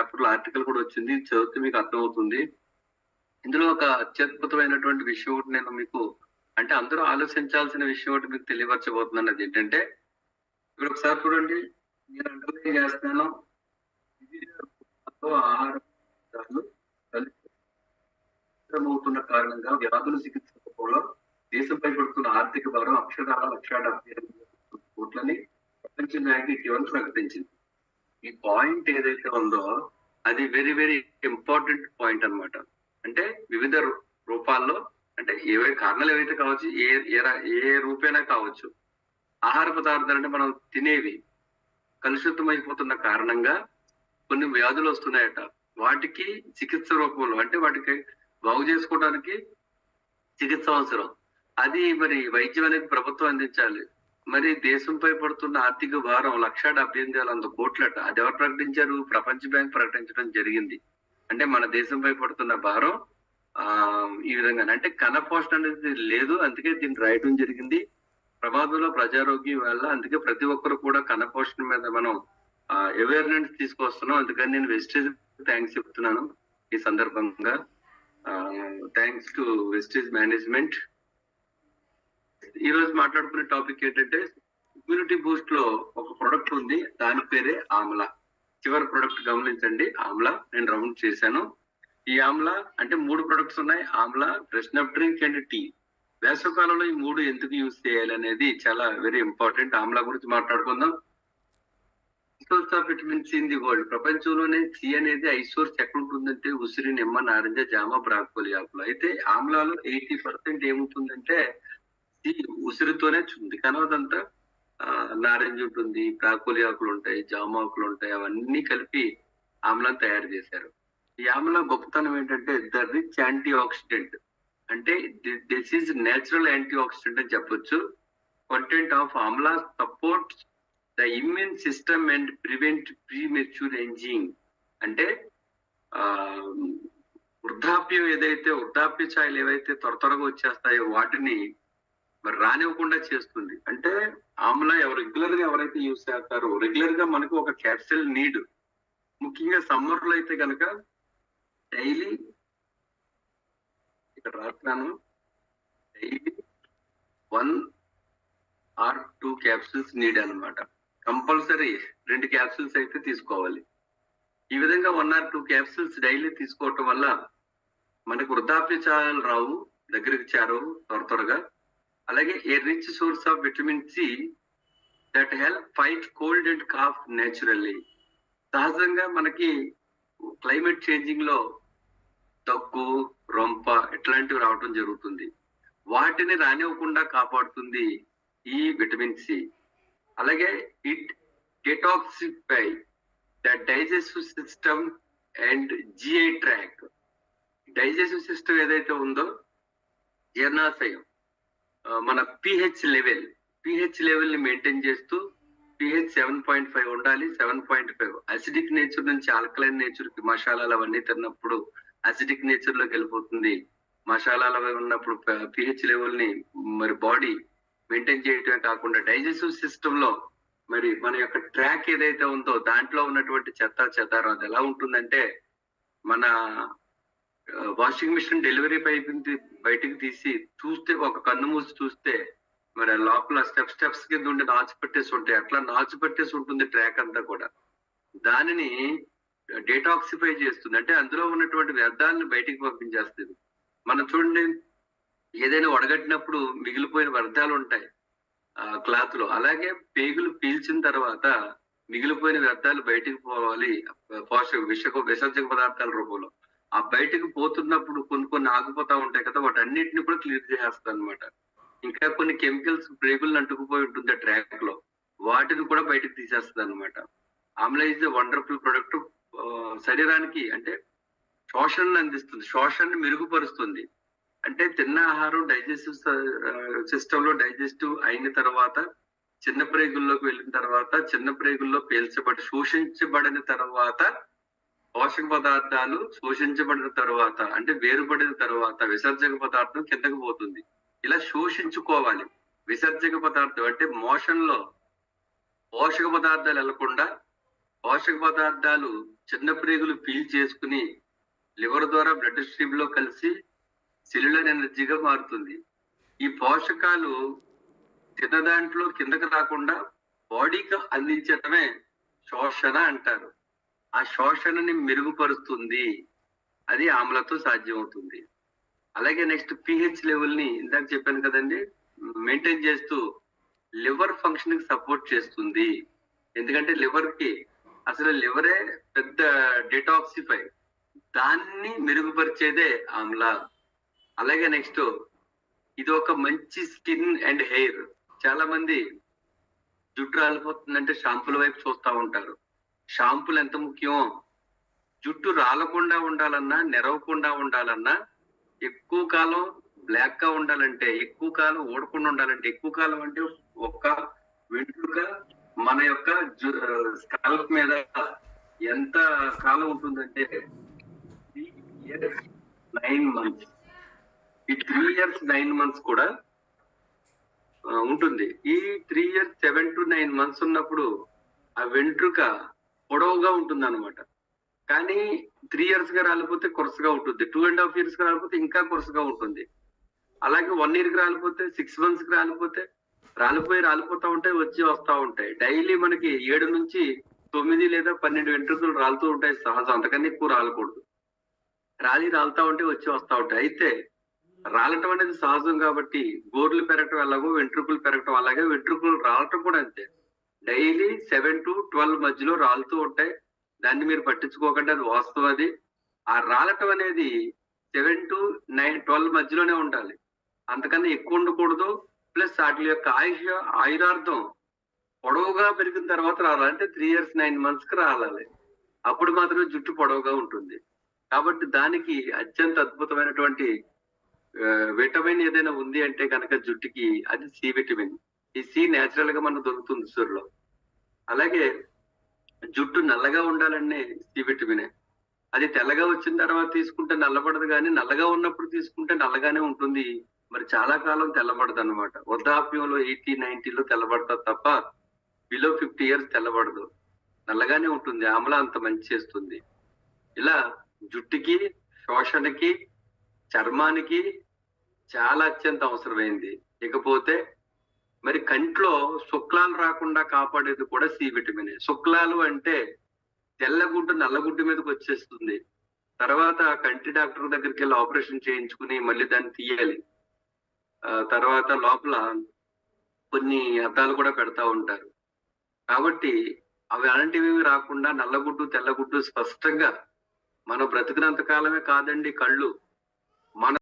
పేపర్లో ఆర్టికల్ కూడా వచ్చింది. చదివితే మీకు అర్థమవుతుంది. ఇందులో ఒక అత్యద్భుతమైనటువంటి విషయం ఒకటి నేను మీకు అంటే అందరూ ఆలోచించాల్సిన విషయం ఒకటి మీకు తెలియపరచబోతున్నాను అది ఏంటంటే ఇప్పుడు ఒకసారి చూడండి. నేను అండర్లైన్ చేస్తున్నాను. అవుతున్న కారణంగా వ్యాధులు చికిత్సకపోవడం దేశంపై పడుతున్న ఆర్థిక భారం అక్షరాల లక్ష డెబ్బై కోట్లని ప్రపంచ బ్యాంక్ ఇటీవల ప్రకటించింది. ఈ పాయింట్ ఏదైతే ఉందో అది వెరీ వెరీ ఇంపార్టెంట్ పాయింట్ అన్నమాట. అంటే వివిధ రూ- రూపాల్లో అంటే ఏవే కారణాలు ఏవైతే కావచ్చు ఏ ఏ రూపేనా కావచ్చు ఆహార పదార్థాలు అంటే మనం తినేవి కలుషితమైపోతున్న కారణంగా కొన్ని వ్యాధులు వస్తున్నాయట. వాటికి చికిత్స రూపంలో అంటే వాటికి బాగు చేసుకోవడానికి చికిత్స అవసరం. అది మరి వైద్యం అనేది ప్రభుత్వం అందించాలి. మరి దేశంపై పడుతున్న ఆర్థిక భారం లక్ష డెబ్బై ఎనిమిది వేల వంద కోట్లట. అది ఎవరు ప్రకటించారు? ప్రపంచ బ్యాంక్ ప్రకటించడం జరిగింది. అంటే మన దేశంపై పడుతున్న భారం ఆ ఈ విధంగా అంటే కనపోషణ అనేది లేదు అందుకే దీన్ని రాయటం జరిగింది. ప్రమాదంలో ప్రజారోగ్యం వల్ల అందుకే ప్రతి ఒక్కరు కూడా కనపోషణ మీద మనం అవేర్నెస్ తీసుకొస్తున్నాం. అందుకని నేను వెస్టేజ్ థ్యాంక్స్ చెప్తున్నాను ఈ సందర్భంగా. థ్యాంక్స్ టు వెస్టేజ్ మేనేజ్మెంట్ ఈ రోజు మాట్లాడుకునే టాపిక్ ఏంటంటే ఇమ్యూనిటీ బూస్ట్లో ఒక ప్రొడక్ట్ ఉంది దాని పేరే ఆమ్లా. చివరి ప్రొడక్ట్ గమనించండి ఆమ్లా నేను రౌండ్ చేశాను. ఈ ఆమ్లా అంటే మూడు ప్రొడక్ట్స్ ఉన్నాయి amla freshen up drink and tea వేసవకాలంలో ఈ మూడు ఎందుకు యూజ్ చేయాలి అనేది చాలా వెరీ ఇంపార్టెంట్ ఆమ్లా గురించి మాట్లాడుకుందాం. Source of vitamin C in the world ప్రపంచంలోనే సి అనేది ఐ సోర్స్ ఎక్కడ ఉంటుందంటే ఉసిరి నిమ్మ నారింజ జామ బ్రాకోలి ఆకులు. అయితే ఆమ్లాలో ఎయిటీ పర్సెంట్ ఏముంటుందంటే ఉసిరితోనే ఉంది కానీ అదంతా నారింజ ఉంటుంది బ్రాకోలి ఆకులు ఉంటాయి జామ ఆకులు ఉంటాయి అవన్నీ కలిపి ఆమ్లం తయారు చేశారు. ఈ ఆమ్ల గొప్పతనం ఏంటంటే ద రిచ్ యాంటీ ఆక్సిడెంట్ అంటే this is natural antioxidant అని చెప్పొచ్చు. Content of amla support the immune system and prevent premature ageing అంటే ఆ వృద్ధాప్యం ఏదైతే వృద్ధాప్య ఛాయలు ఏవైతే త్వర త్వరగా వచ్చేస్తాయో వాటిని మరి రానివ్వకుండా చేస్తుంది. అంటే ఆమ్లా ఎవరు రెగ్యులర్గా ఎవరైతే యూస్ చేస్తారో రెగ్యులర్గా మనకు ఒక క్యాప్సిల్ నీడ్ ముఖ్యంగా సమ్మర్లో అయితే కనుక డైలీ ఇక్కడ రాస్తున్నాను. Daily one or two capsules need అనమాట కంపల్సరీ రెండు క్యాప్సిల్స్ అయితే తీసుకోవాలి. ఈ విధంగా one or two capsules daily తీసుకోవటం వల్ల మనకు వృద్ధాప్య ఛాయలు రావు దగ్గరికి చేరవు త్వర త్వరగా. అలాగే a rich source of vitamin C that help fight cold and cough naturally సహజంగా మనకి క్లైమేట్ చేంజింగ్లో దగ్గు రొంప ఇట్లాంటివి రావటం జరుగుతుంది. వాటిని రానివ్వకుండా కాపాడుతుంది ఈ విటమిన్ సి అలాగే it detoxify the digestive system and GI tract digestive system ఏదైతే ఉందో జీర్ణాశయం. మన పిహెచ్ లెవెల్ పిహెచ్ లెవెల్ని మెయింటైన్ చేస్తూ పిహెచ్ సెవెన్ పాయింట్ ఫైవ్ ఉండాలి seven point five acidic nature నుంచి ఆల్కలైన్ నేచర్కి మసాలాలు అవన్నీ తిన్నప్పుడు అసిడిక్ నేచర్లోకి వెళ్ళిపోతుంది. మసాలాలు అవి ఉన్నప్పుడు పిహెచ్ లెవెల్ని మరి బాడీ మెయింటైన్ చేయటమే కాకుండా డైజెస్టివ్ సిస్టమ్లో మరి మన యొక్క ట్రాక్ ఏదైతే ఉందో దాంట్లో ఉన్నటువంటి చెత్త చెదారం అది ఎలా ఉంటుందంటే మన వాషింగ్ మిషన్ డెలివరీ పైప్ బయటికి తీసి చూస్తే ఒక కన్ను మూసి చూస్తే మరి ఆ లోపల స్టెప్ స్టెప్స్ కింద ఉండి నాచు పట్టేసి ఉంటాయి. అట్లా నాచు పట్టేసి ఉంటుంది ట్రాక్ అంతా కూడా. దానిని డేటాక్సిఫై చేస్తుంది. అంటే అందులో ఉన్నటువంటి వ్యర్థాలను బయటికి పంపించేస్తుంది. మనం చూడండి ఏదైనా వడగట్టినప్పుడు మిగిలిపోయిన వ్యర్థాలు ఉంటాయి ఆ క్లాత్లో అలాగే పేగులు పీల్చిన తర్వాత మిగిలిపోయిన వ్యర్థాలు బయటికి పోవాలి పోషక విషక విసర్జక పదార్థాల రూపంలో. ఆ బయటకు పోతున్నప్పుడు కొన్ని కొన్ని ఆగిపోతా ఉంటాయి కదా వాటన్నిటిని కూడా క్లియర్ చేసేస్తా అనమాట ఇంకా కొన్ని కెమికల్స్ బ్రేకులను అంటుకుపోయి ఉంటుంది ఆ ట్రాక్లో వాటిని కూడా బయటకు తీసేస్తుంది అనమాట ఆమ్లా ఇస్ వండర్ఫుల్ ప్రొడక్ట్ శరీరానికి అంటే శోషణను అందిస్తుంది శోషణను మెరుగుపరుస్తుంది. అంటే తిన్న ఆహారం డైజెస్టివ్ సిస్టమ్లో డైజెస్టివ్ అయిన తర్వాత చిన్న ప్రేగుల్లోకి వెళ్ళిన తర్వాత చిన్న ప్రేగుల్లో పేల్చబడి శోషించబడిన తర్వాత పోషక పదార్థాలు శోషించబడిన తర్వాత అంటే వేరుపడిన తర్వాత విసర్జక పదార్థం కిందకు పోతుంది. ఇలా శోషించుకోవాలి. విసర్జక పదార్థం అంటే మోషన్లో పోషక పదార్థాలు వెళ్ళకుండా పోషక పదార్థాలు చిన్న ప్రేగులు పీల్ చేసుకుని లివర్ ద్వారా బ్లడ్ స్ట్రీమ్లో కలిసి సెల్యులర్ ఎనర్జీగా మారుతుంది. ఈ పోషకాలు తిన్న దాంట్లో కిందకి రాకుండా బాడీకి అందించటమే శోషణ అంటారు. ఆ శోషణని మెరుగుపరుస్తుంది. అది ఆమ్లతో సాధ్యమవుతుంది. అలాగే నెక్స్ట్ పిహెచ్ లెవెల్ని ఇందాక చెప్పాను కదండి మెయింటైన్ చేస్తూ లివర్ ఫంక్షన్కి సపోర్ట్ చేస్తుంది. ఎందుకంటే లివర్కి అసలు లివరే పెద్ద డిటాక్సిఫై. దాన్ని మెరుగుపరిచేదే ఆమ్ల. అలాగే నెక్స్ట్ ఇది ఒక మంచి స్కిన్ అండ్ హెయిర్. చాలా మంది జుట్టు రాలిపోతుందంటే షాంపుల వైపు చూస్తూ ఉంటారు. షాంపూలు ఎంత ముఖ్యం? జుట్టు రాలకుండా ఉండాలన్నా నెరవకుండా ఉండాలన్నా ఎక్కువ కాలం బ్లాక్గా ఉండాలంటే ఎక్కువ కాలం ఓడకుండా ఉండాలంటే ఎక్కువ కాలం అంటే ఒక్క వెంట్రుక మన యొక్క స్కాల్ప్ మీద ఎంత కాలం ఉంటుందంటే త్రీ ఇయర్స్ నైన్ మంత్స్ ఈ త్రీ ఇయర్స్ నైన్ మంత్స్ కూడా ఉంటుంది. ఈ three years seven to nine months ఉన్నప్పుడు ఆ వెంట్రుక పొడవుగా ఉంటుంది అనమాట కానీ త్రీ ఇయర్స్గా రాలిపోతే కొరసగా ఉంటుంది. టూ అండ్ హాఫ్ ఇయర్స్గా రాలిపోతే ఇంకా కొరసగా ఉంటుంది. అలాగే వన్ ఇయర్కి రాలిపోతే సిక్స్ మంత్స్కి రాలిపోతే రాలిపోయి రాలిపోతా ఉంటాయి వచ్చి వస్తా ఉంటాయి. డైలీ మనకి ఏడు నుంచి తొమ్మిది లేదా పన్నెండు వెంట్రుకలు రాలుతూ ఉంటాయి సహజం. అంతకన్నా ఎక్కువ రాలకూడదు. రాలి రాలుతా ఉంటే వచ్చి వస్తా ఉంటాయి. అయితే రాలటం అనేది సహజం కాబట్టి గోర్లు పెరగటం ఎలాగో వెంట్రుకలు పెరగటం అలాగే వెంట్రుకలు రాలటం కూడా అంతే. డైలీ సెవెన్ టు ట్వెల్వ్ మధ్యలో రాలుతూ ఉంటాయి. దాన్ని మీరు పట్టించుకోకండి అది వాస్తవం అది. ఆ రాలటం అనేది సెవెన్ టు నైన్ ట్వెల్వ్ మధ్యలోనే ఉండాలి. అంతకన్నా ఎక్కువ ఉండకూడదు. ప్లస్ వాటి యొక్క ఆయుష ఆయురార్థం పొడవుగా పెరిగిన తర్వాత రాలంటే త్రీ ఇయర్స్ నైన్ మంత్స్కి రావాలి అప్పుడు మాత్రమే జుట్టు పొడవుగా ఉంటుంది. కాబట్టి దానికి అత్యంత అద్భుతమైనటువంటి విటమిన్ ఏదైనా ఉంది అంటే కనుక జుట్టుకి అది సి విటమిన్. ఈ సి నేచురల్గా మనకు దొరుకుతుంది సూర్యులో అలాగే జుట్టు నల్లగా ఉండాలనే సి విటమినే. అది తెల్లగా వచ్చిన తర్వాత తీసుకుంటే నల్లబడదు కానీ నల్లగా ఉన్నప్పుడు తీసుకుంటే నల్లగానే ఉంటుంది. మరి చాలా కాలం తెల్లబడదు అనమాట వృద్ధాప్యంలో ఎయిటీ నైన్టీలో తెల్లబడతారు తప్ప బిలో ఫిఫ్టీ ఇయర్స్ తెల్లబడదు. నల్లగానే ఉంటుంది. ఆమ్ల అంత మంచి చేస్తుంది. ఇలా జుట్టుకి శోషణకి చర్మానికి చాలా అత్యంత అవసరమైంది. ఇకపోతే మరి కంట్లో శుక్లాలు రాకుండా కాపాడేది కూడా సి విటమిన్. శుక్లాలు అంటే తెల్లగుడ్డు నల్లగుడ్డు మీదకి వచ్చేస్తుంది. తర్వాత కంటి డాక్టర్ దగ్గరికి వెళ్ళి ఆపరేషన్ చేయించుకుని మళ్ళీ దాన్ని తీయాలి. తర్వాత లోపల కొన్ని అద్దాలు కూడా పెడతా ఉంటారు. కాబట్టి అవి అలాంటివి రాకుండా నల్లగుడ్డు తెల్లగుడ్డు స్పష్టంగా మనం బ్రతికినంత కాలమే కాదండి కళ్ళు. మన